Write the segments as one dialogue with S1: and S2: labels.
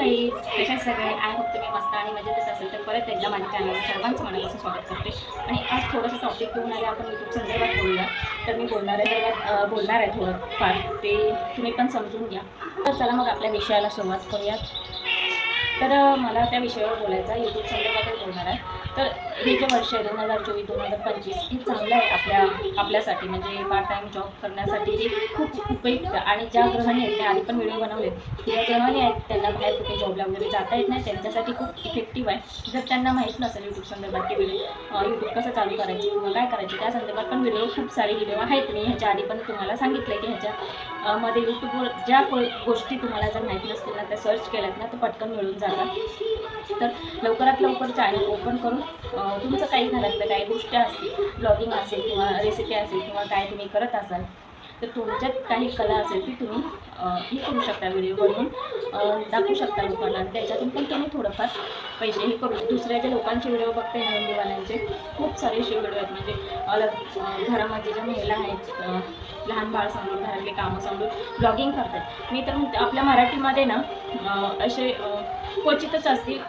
S1: काही कशा सगळे आय होप तुम्ही मस्त आणि मजेतच असेल तर परत एकदा माझ्या चॅनलवर सर्वांचं मनापासून स्वागत करते. आणि आज थोडंसं टॉपिक घेऊन आले आपण यूट्यूब संदर्भात बोलूया. तर मी बोलणार आहे तर बोलणार आहे थोडं फार ते तुम्ही पण समजून घ्या. तर चला मग आपल्या विषयाला सुरुवात करूयात. तर मला त्या विषयावर बोलायचं आहे. यूट्यूब संदर्भातच बोलणार आहे. तर हे जे वर्ष आहे दोन हजार चोवीस दोन हजार पंचवीस हे चांगलं आहे आपल्या आपल्यासाठी. म्हणजे पार्ट टाईम जॉब करण्यासाठी हे खूप उपयुक्त आणि ज्या ग्रहणी आहेत त्या आधी पण व्हिडिओ बनवले ज्या ग्रहणी आहेत त्यांना बाहेर कुठे जॉबला वगैरे जाता येत नाही त्यांच्यासाठी खूप इफेक्टिव्ह आहे. जर त्यांना माहीत नसेल यूट्यूब संदर्भात की व्हिडिओ यूट्यूब कसं चालू करायचं किंवा काय करायचं त्या संदर्भात पण व्हिडिओ खूप सारे व्हिडिओ आहेत. मी ह्याच्या आधी पण तुम्हाला सांगितलं की ह्याच्या मध्ये यूट्यूबवर ज्या गोष्टी तुम्हाला जर माहिती नसतील ना त्या सर्च केल्यात ना तर पटकन मिळून जातात. तर लवकरात लवकर चॅनल ओपन करून तुमचं काही घरातलं काही गोष्टी असतील ब्लॉगिंग असेल किंवा रेसिपी असेल किंवा काय तुम्ही करत असाल तर तुमच्यात काही कला असेल ती तुम्ही हे करू शकता व्हिडिओ बनवून दाखवू शकता लोकांना. त्याच्यातून पण तुम्ही थोडंफार पैसे हे करू दुसऱ्याच्या लोकांचे व्हिडिओ बघते नोंदीवाल्यांचे खूप सारे असे व्हिडिओ आहेत. म्हणजे अलग घरामध्ये ज्या महिला आहेत लहान बाळ सांगून घरातले कामं सांगून ब्लॉगिंग करतात मी तर आपल्या मराठीमध्ये ना असे क्वचितच असतील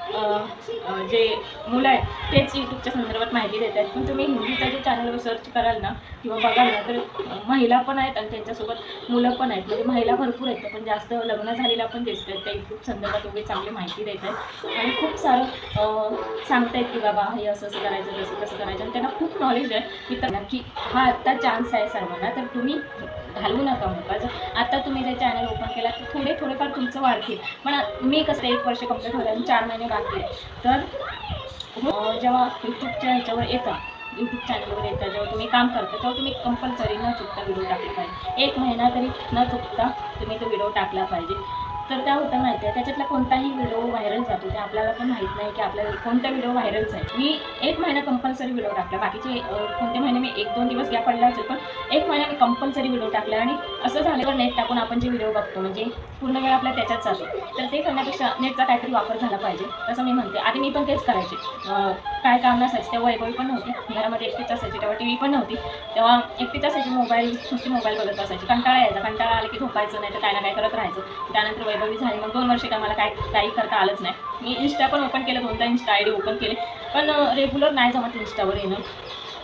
S1: जे मुलं आहेत तेच यूट्यूबच्या संदर्भात माहिती देत आहेत. पण तुम्ही हिंदीचा जे चॅनलवर सर्च कराल ना किंवा बघाल ना तर महिला पण आहेत आणि त्यांच्यासोबत मुलं पण आहेत. म्हणजे महिला भरपूर आहेत पण जास्त लग्न झालेला पण दिसत आहेत. त्या यूट्यूब संदर्भात वगैरे चांगली माहिती देत आहेत. आणि खूप सारं सांगत सांगतायत की बाबा हे असं असं करायचं तसं कसं करायचं. आणि त्यांना खूप नॉलेज आहे मी तर नक्की हा आत्ता चान्स आहे सर्वांना. तर तुम्ही घालवू नका मोका जर आता तुम्ही जे चॅनल ओपन केला तर थोडे थोडेफार तुमचं वाढतील. पण मी कसं एक वर्ष कंप्लीट होतं आणि चार महिने बाकी आहे. तर हो, जेव्हा यूट्यूबच्या ह्याच्यावर येतं यूट्यूब चॅनलवर येतं जेव्हा तुम्ही काम करता तेव्हा तुम्ही कंपल्सरी न चुकता व्हिडिओ टाकला पाहिजे. एक महिना तरी न चुकता तुम्ही तो व्हिडिओ टाकला पाहिजे. तर त्या होतं माहिती आहे. त्याच्यातला कोणताही व्हिडिओ व्हायरल जातो. ते आपल्याला पण माहीत नाही की आपल्याला कोणता व्हिडिओ व्हायरल जाईल मी एक महिना कंपल्सरी व्हिडिओ टाकला. बाकीचे कोणते महिने मी एक दोन दिवस गॅप पडला असेल पण एक महिना मी कंपल्सरी व्हिडिओ टाकला आणि असं झाल्यावर नेट टाकून आपण जे व्हिडिओ बघतो म्हणजे पूर्ण वेळ आपला त्याच्यात जातो. तर ते करण्यापेक्षा नेटचा काहीतरी वापर झाला पाहिजे. तसं मी म्हणते. आधी मी पण तेच करायचे. काय काम नसायचं. तेव्हा वैभवी पण नव्हती. घरामध्ये एकटीच असायची. तेव्हा टी व्ही पण नव्हती. तेव्हा एकटीच असायची. मोबाईल नुसती मोबाईल बघत असायची. कंटाळा यायचा. कंटाळा आला की झोपायचं नाही तर काय ना काय करत राहायचं. त्यानंतर वैभवी झाली. मग दोन वर्ष काय मला काय काही करता आलंच नाही. मी इंस्टा पण ओपन केलं दोनदा इंस्टा आय डी ओपन केले. पण रेग्युलर नाही जमत इंस्टावर येणं.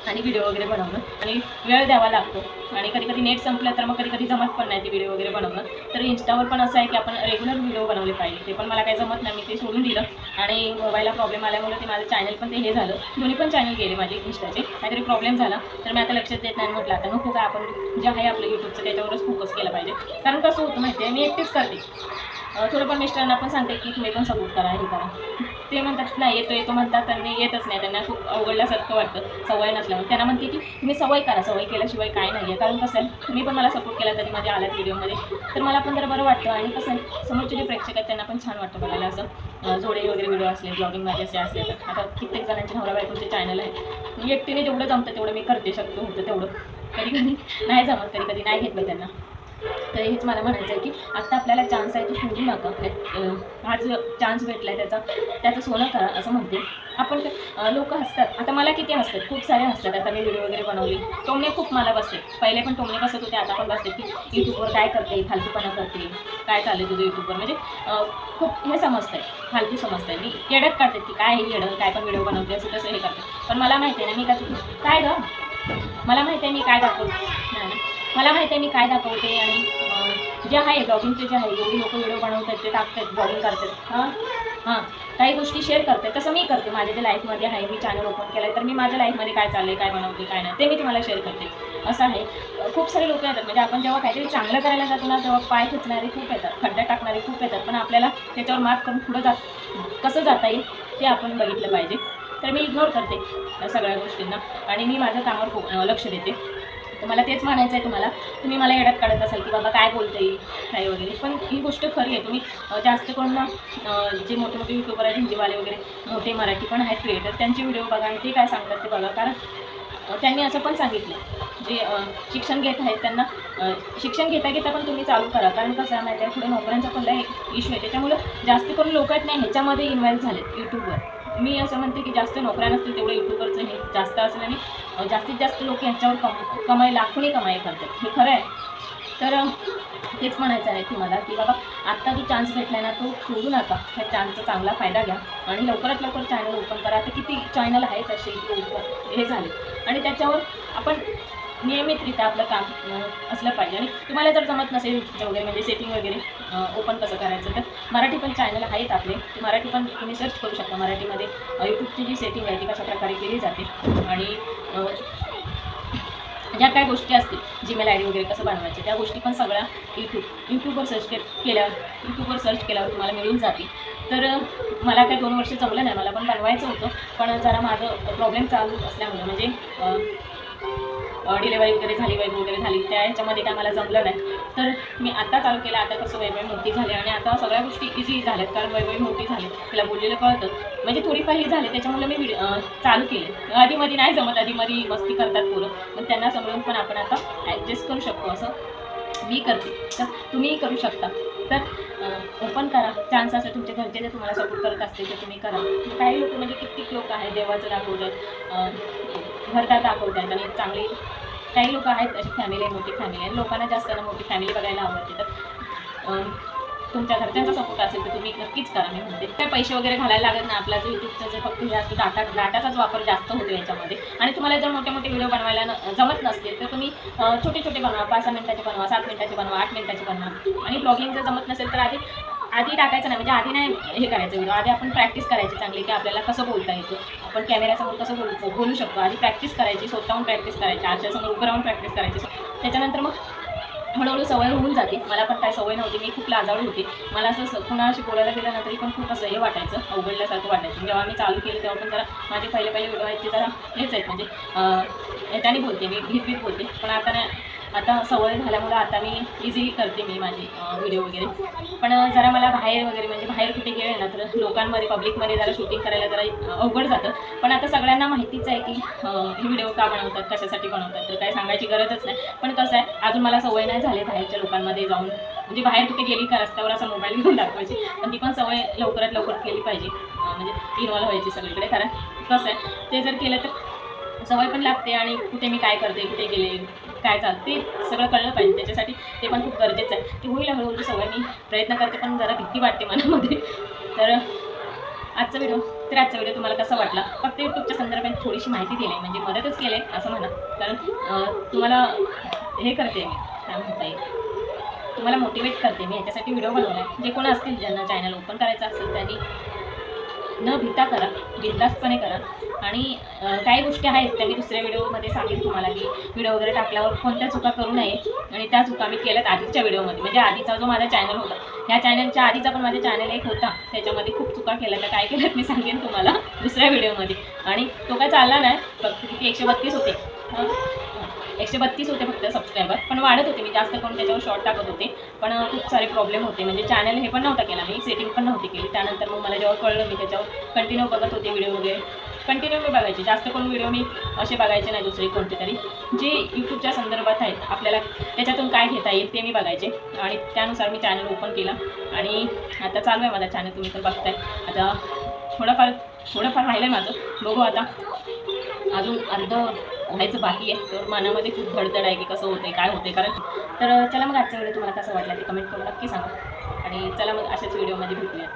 S1: आणि व्हिडिओ वगैरे बनवणं आणि वेळ द्यावा लागतो. आणि कधी कधी नेट संपलं तर मग कधी कधी जमत पण नाही ते व्हिडिओ वगैरे बनवणं. तर इंस्टावर पण असं आहे की आपण रेग्युलर व्हिडिओ बनवले पाहिजे. ते पण मला काही जमत नाही. मी ते सोडून दिलं. आणि मोबाईलला प्रॉब्लेम आल्यामुळे ते माझं चॅनल पण ते हे झालं. दोन्ही पण चॅनल गेले माझे इंस्टाचे काहीतरी प्रॉब्लेम झाला. तर मी आता लक्षात देत नाही म्हटलं आता नको का आपण जे आहे आपलं यूट्यूबचं त्याच्यावरच फोकस केलं पाहिजे. कारण कसं होतं माहिती आहे मी एकटीच करते. थोडं पण मिस्टरांना पण सांगते की तुम्ही पण सपोर्ट करा हे करा. ते म्हणतात नाही येतो येतो म्हणतात त्यांनी येतच नाही त्यांना खूप अवघडल्यासारखं वाटतं सवय नसल्यामुळे. त्यांना म्हणते की तुम्ही सवय करा सवय केल्याशिवाय काय नाही आहे कारण कसं आहे तुम्ही पण मला सपोर्ट केला तरी माझ्या आल्यात व्हिडिओमध्ये तर मला पण जरा बरं वाटतं आणि कसं आहे समोरचे जे प्रेक्षक आहेत त्यांना पण छान वाटतं बघायला असं. जोडे वगैरे व्हिडिओ असले ब्लॉगिंगमध्ये असे असले तर आता कित्येक जणांचे नवरा बायकोचे चॅनल आहे म्हणजे एकटीने जेवढं जमतं तेवढं मी करते शकतो होतं तेवढं. कधी कधी नाही जमत कधी कधी नाही घेतलं त्यांना. तर हेच मला म्हणायचं आहे की आत्ता आपल्याला चान्स आहे तो सोडू नका अं, हा जो चान्स भेटला आहे त्याचा. त्याचं सोनं करा असं म्हणते. आपण लोक हसतात. आता मला किती हसतात? खूप सारे हसतात. आता मी व्हिडिओ वगैरे बनवली. टोमणे खूप मला बसते पहिले पण टोमणे बसत होते आता पण बसते की यूट्यूबवर काय करते फालतूपणा करते काय चाललं तुझं यूट्यूबवर म्हणजे खूप हे समजतंय. फालतू समजतंय. मी येडत काढते की काय हे येडं काय पण व्हिडिओ बनवते असं तसं हे करते. पण मला माहिती आहे ना मी काय काय गं? मला माहिती आहे मी काय करतो. नाही मला माहिती आहे मी काय दाखवते आणि जे आहे ब्लॉगिंगचे जे आहे एवढी लोक व्हिडिओ बनवतात ते टाकतात ब्लॉगिंग करतात हां? हां. काही गोष्टी शेअर करते. तसं मी करते. माझ्या जे लाईफमध्ये आहे मी चॅनल ओपन केलं आहे तर मी माझ्या लाईफमध्ये काय चाललं आहे काय बनवते काय नाही ते मी तुम्हाला शेअर करते. असं आहे. खूप सारे लोक येतात. म्हणजे आपण जेव्हा काहीतरी चांगलं करायला जातो ना तेव्हा पाय खेचणारे खूप येतात खड्ड्यात टाकणारे खूप येतात. पण आपल्याला त्याच्यावर मात करून पुढं जात कसं जाता येईल ते आपण बघितलं पाहिजे. तर मी इग्नोर करते या सगळ्या गोष्टींना. आणि मी माझ्या कामावर खूप लक्ष देते. तर मला तेच म्हणायचं आहे तुम्हाला. तुम्ही मला येड्यात काढत असाल की बाबा काय बोलता येईल काय वगैरे. पण ही गोष्ट खरी आहे. तुम्ही जास्त करून ना जे मोठे मोठे युट्यूबर आहेत हिंदीवाले वगैरे मोठे मराठी पण आहेत क्रिएटर त्यांचे व्हिडिओ बघा आणि ते काय सांगतात ते बघा. कारण त्यांनी असं पण सांगितलं. जे शिक्षण घेत आहेत त्यांना शिक्षण घेता घेता पण तुम्ही चालू करा. कारण कसं आहे माहिती आहे पुढे नोकऱ्यांचा पण लय इश्यू आहे. त्याच्यामुळं जास्त करून लोक आहेत नाही ह्याच्यामध्ये इन्व्हॉल्व झालेत यूट्यूबवर मी असं म्हणते की जास्त नोकऱ्या नसतील तेवढं यूट्यूबवरचं हे जास्त असेल आणि जास्तीत जास्त लोक यांच्यावर कम कमाई लाखोनी कमाई करतात. हे खरं आहे. तर तेच म्हणायचं आहे तुम्हाला की बाबा आत्ता जो चान्स भेटला ना तो सोडू नका. त्या चान्सचा चांगला फायदा घ्या. आणि लवकरात लवकर चॅनल ओपन करा. आता किती चॅनल आहेत असे हे झाले. आणि त्याच्यावर आपण नियमितरित्या आपलं काम असलं पाहिजे. आणि तुम्हाला जर जमत नसेल वगैरे म्हणजे सेटिंग वगैरे ओपन कसं करायचं तर मराठी पण चॅनल आहेत आपले. ते मराठी पण तुम्ही सर्च करू शकता मराठीमध्ये. यूट्यूबची जी सेटिंग आहे ती कशा प्रकारे केली जाते. आणि ज्या काय गोष्टी असतील जीमेल आय डी वगैरे कसं बनवायचे त्या गोष्टी पण सगळ्या यूट्यूब यूट्यूबवर सर्च के केल्यावर यूट्यूबवर सर्च केल्यावर तुम्हाला मिळून जातील. तर मला काय दोन वर्ष जमलं नाही मला पण बनवायचं होतं. पण जरा माझं प्रॉब्लेम चालू असल्यामुळे म्हणजे डिलेवरी वगैरे झाली वैभव वगैरे झाली त्या ह्याच्यामध्ये काय मला जमलं नाही. तर मी आता चालू केलं आता कसं वैभव मोठी झाली आणि आता सगळ्या गोष्टी इझी झाल्यात कारण वैभव मोठी झाली. तिला बोललेलं कळतं. म्हणजे थोडीफार ही झाली त्याच्यामुळे मी व्हिडिओ चालू केले. आधीमध्ये नाही जमत आधीमध्ये मस्ती करतात पोरं. पण त्यांना समजून पण आपण आता ॲडजस्ट करू शकतो असं मी करते. तर तुम्हीही करू शकता. तर ओपन करा. चान्स असं तुमच्या घरचे जर तुम्हाला सपोर्ट करत असतील तर तुम्ही करा. काही लोक म्हणजे कित्येक लोक आहेत देवाचं दाखवतात अं, घरदार दाखवतात आणि चांगली काही लोक आहेत अशी फॅमिली आहे मोठी फॅमिली आहे लोकांना जास्त ना मोठी फॅमिली बघायला आवडते. तर तुमच्या घरच्यांचा सपोर्ट असेल तर तुम्ही नक्कीच करा मी म्हणते. काय पैसे वगैरे घालायला लागत नाही. आपला जो यूट्यूबचा जे फक्त जास्त डाटा डाटाचाच वापर जास्त होतो याच्यामध्ये. आणि तुम्हाला जर मोठे मोठे व्हिडिओ बनवायला जमत नसतील तर तुम्ही छोटे छोटे बनवा. पाच सहा मिनटाचे बनवा सात मिनटाचे बनवा आठ मिनटाचे बनवा. आणि ब्लॉगिंग जर जमत नसेल तर आधी आधी टाकायचं नाही म्हणजे आधी नाही हे करायचं व्हिडिओ आधी आपण प्रॅक्टिस करायची चांगली की आपल्याला कसं बोलता येतं. आपण कॅमेऱ्यासमोर कसं बोल बोलू शकतो. आधी प्रॅक्टिस करायची स्वतःहून प्रॅक्टिस करायची आरशासमोर उभं राहून प्रॅक्टिस करायची. त्याच्यानंतर मग हळूहळू सवय होऊन जाते. मला पण काय सवय नव्हती मी खूप लाजाळू होती. मला असं कुणाशी बोलायला गेल्यानंतरही पण खूप असं हे वाटायचं अवघडल्यासारखं वाटायचं. जेव्हा मी चालू केलं तेव्हा पण जरा माझे पहिले पहिले व्हिडिओ आहेत ते जरा हेच आहेत. म्हणजे ह्याच्याने बोलते मी भीत भीत बोलते. पण आता नाही. आता सवय झाल्यामुळं आता मी इझिली करते मी माझी व्हिडिओ वगैरे. पण जरा मला बाहेर वगैरे म्हणजे बाहेर कुठे गेले ना तर लोकांमध्ये पब्लिकमध्ये जरा शूटिंग करायला जरा अवघड जातं. पण आता सगळ्यांना माहितीच आहे की हे व्हिडिओ का बनवतात कशासाठी बनवतात तर काय सांगायची गरजच नाही. पण कसं आहे अजून मला सवय नाही झाली बाहेरच्या लोकांमध्ये जाऊन. म्हणजे बाहेर कुठे गेली का रस्त्यावर असा मोबाईल घेऊन दाखवायची. पण ती पण सवय लवकरात लवकर केली पाहिजे. म्हणजे इन्वॉल्व व्हायची सगळीकडे. कारण कसं आहे ते जर केलं तर सवय पण लागते आणि कुठे मी काय करते कुठे गेले काय चालतं ते सगळं कळलं पाहिजे. त्याच्यासाठी ते पण खूप गरजेचं आहे. ते होईल हळूहळू सवय मी प्रयत्न करते पण जरा भीती वाटते मनामध्ये. तर आजचा व्हिडिओ तर आजचा व्हिडिओ तुम्हाला कसा वाटला? फक्त यूट्यूबच्या संदर्भात थोडीशी माहिती दिली आहे. म्हणजे मदतच केली आहे असं म्हणा. कारण तुम्हाला हे करते मी काय म्हणता येईल? तुम्हाला मोटिवेट करते मी. याच्यासाठी व्हिडिओ बनवला आहे जे कोण असतील ज्यांना चॅनल ओपन करायचं असेल त्यांनी न भीता करा बिंदास्तपणे करा. आणि काही गोष्टी आहेत त्या मी दुसऱ्या व्हिडिओमध्ये सांगेन तुम्हाला की व्हिडिओ वगैरे टाकल्यावर कोणत्या चुका करू नये आणि त्या चुका मी केल्यात आधीच्या व्हिडिओमध्ये. म्हणजे आधीचा जो माझा चॅनल होता ह्या चॅनलच्या आधीचा पण माझा चॅनल एक होता. त्याच्यामध्ये खूप चुका केल्या त्या काय केल्यात मी सांगेन तुम्हाला दुसऱ्या व्हिडिओमध्ये. आणि तो काय चालला नाही. फक्त किती एकशे बत्तीस होते. एकशे बत्तीस होते फक्त सबस्क्रायबर पण वाढत होते. मी जास्त करून त्याच्यावर शॉर्ट टाकत होते. पण खूप सारे प्रॉब्लेम होते. म्हणजे चॅनल हे पण नव्हता केला. मी सेटिंग पण नव्हती केली. त्यानंतर मग मला जेव्हा कळलं मी त्याच्यावर कंटिन्यू बघत होते व्हिडिओ वगैरे. कंटिन्यू मी बघायचे. जास्त करून व्हिडिओ मी असे बघायचे नाही दुसरे कोणते तरी जे यूट्यूबच्या संदर्भात आहेत आपल्याला त्याच्यातून काय घेता येईल ते मी बघायचे. आणि त्यानुसार मी चॅनल ओपन केला. आणि आता चालू आहे माझा चॅनल तुम्ही तर बघताय. आता थोडंफार थोडंफार राहिलं आहे माझं. बघू आता. अजून अर्ध व्हायचं बाकी आहे. तर मनामध्ये खूप धडधड आहे की कसं होते काय होते कारण तर चला मग आजचा व्हिडिओ तुम्हाला कसं वाटला ते कमेंट करून नक्की सांगा. आणि चला मग अशाच व्हिडिओमध्ये भेटूया